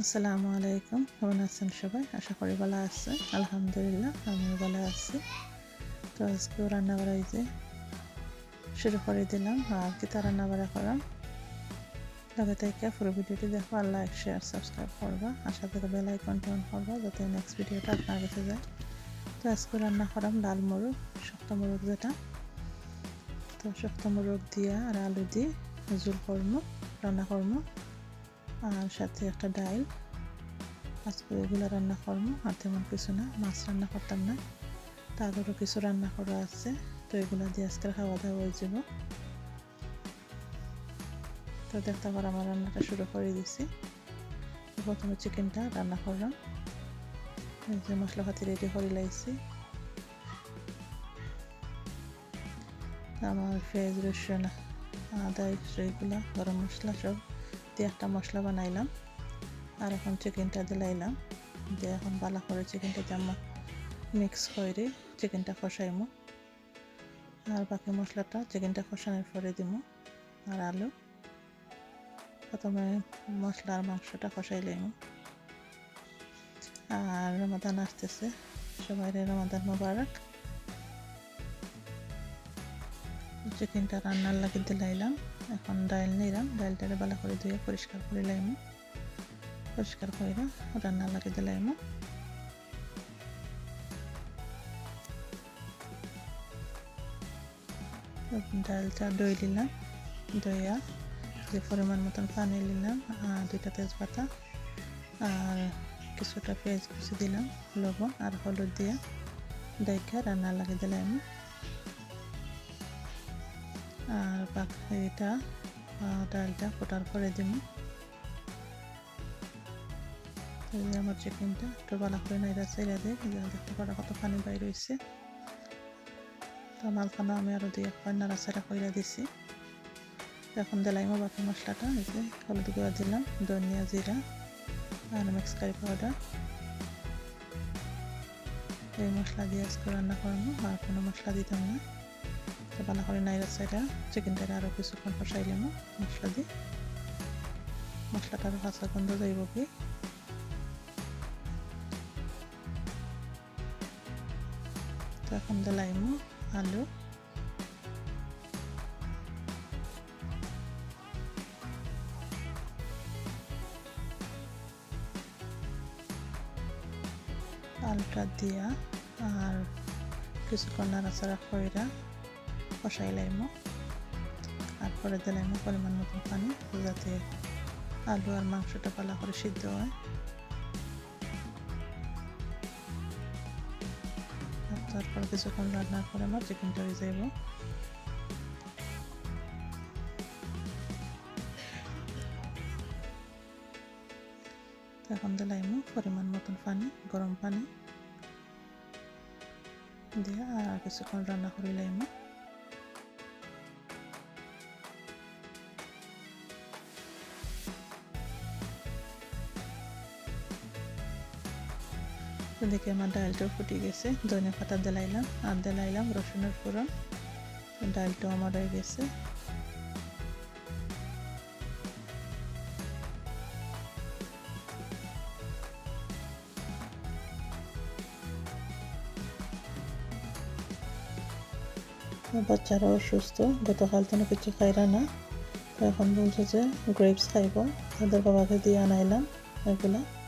আসসালামু আলাইকুম। কেমন আছেন সবাই? আশা করি ভালো আছে আলহামদুলিল্লাহ, আমিও ভালো আছি। তো আজকেও রান্না বাড়াই যে শুরু করে দিলাম। আর কি তা রান্না বাড়া করাম? লগে থেকে পুরো ভিডিওটি দেখো আর লাইক শেয়ার সাবস্ক্রাইব করবা। আর সাথে বেল আইকনটা অন করবা যাতে নেক্সট ভিডিওটা আপনার কাছে যায়। তো আজকে রান্না করাম লাল মুরগ, শক্ত মুরগ যেটা। তো শক্ত মুরগ দিয়া আর আলু দিয়ে জুল করব রান্না করব আর সাথে একটা ডাইল। আজকে এগুলো রান্না করব, আর তেমন কিছু না, মাছ রান্না করতাম না। তারপরও কিছু রান্না করা আছে, তো এগুলো দিয়ে আজকে খাওয়া দাওয়া হয়ে যাব। তো দেখতে পার আমার রান্নাটা শুরু করে দিছি। প্রথমে চিকেনটা রান্না করলাম। যে মশলা পাতি রেডি করে লাইছি। আমার পেঁয়াজ, রসুন, আদা এগুলো, গরম মশলা সব দিয়ে একটা মশলা বানাইলাম। আর এখন চিকেনটা দিলাইলাম দিয়ে এখন বালা করে চিকেনটা জামা মিক্স করে চিকেনটা কষাইমো। আর বাকি মশলাটা চিকেনটা কষানোর পরে দিব আর আলু। প্রথমে মশলা আর মাংসটা কষাই লাইমো। আর রমাদান আসতেছে। সবাই রমাদান মোবারক। চিকেনটা রান্নার লাগে দিলাইলাম, এখন ডাইল নিলাম, ডাইলটারে ভালো করে ধুয়ে পরিষ্কার করে লাইম। পরিষ্কার করে রান্নার লাগে দিলাইম। ডালটা দই দিলাম, দইয়া যে পরিমাণ মতন পানি নিলাম আর দুইটা তেজপাতা আর কিছুটা পেঁয়াজ কুচি দিলাম, লবণ আর হলুদ দিয়ে। ডাইকা রান্না লাগে দিলাম আর বাকিটা ডালটা ফোটার পরে দিব আমার চিকেনটা একটু ভালো করে নাইরা চাইরা দিয়ে দেখতে পারা কত পানি বাইর হয়েছে তো মালখানা আমি আরও দুই, এক পান নাড়াচাড়া করে দিছি। এখন দিলাইমো বাকি মশলাটা, এই যে হলুদ গুঁড়া দিলাম, ধনিয়া জিরা, আর মিক্স কারি পাউডার। এই মশলা দিয়ে আজকে রান্না করব, আর কোনো মশলা দিতাম না। তো ভালো করে নাইরা সাইডা চিকেনটা আরও কিছুক্ষণ কষাইলাম মশলা দিয়ে। মশলাটা আরও কাঁচা গন্ধ যাইব কি। তো এখন দিলাইমু আলু। আলুটা দিয়া আর কিছুক্ষণ নাড়াচাড়া কইরা কষাই লাইমো আর পরে দিলাইমো পরিমাণ মতন পানি, যাতে আলু আর মাংসটা পালা করে সিদ্ধ হয়। তারপর কিছুক্ষণ রান্নার পরে আমার চিকেনটা হয়ে যাইব এখন দিলাইমো পরিমাণ মতন পানি, গরম পানি। দিয়ে আর কিছুক্ষণ রান্না করে লাইমো দেখে আমার ডালটাও ফুটে গেছে। ধনে পাতা দিলাইলাম, আর দিলাইলাম রসুনের ফোড়ন। ডালটাও আমার হয়ে গেছে। বাচ্চারাও সুস্থ। গতকাল তো কিছু খাইরা না। তো এখন বলছে যে গ্রেপস খাইব। তাদের বাবাকে দিয়ে আনাইলাম এগুলা।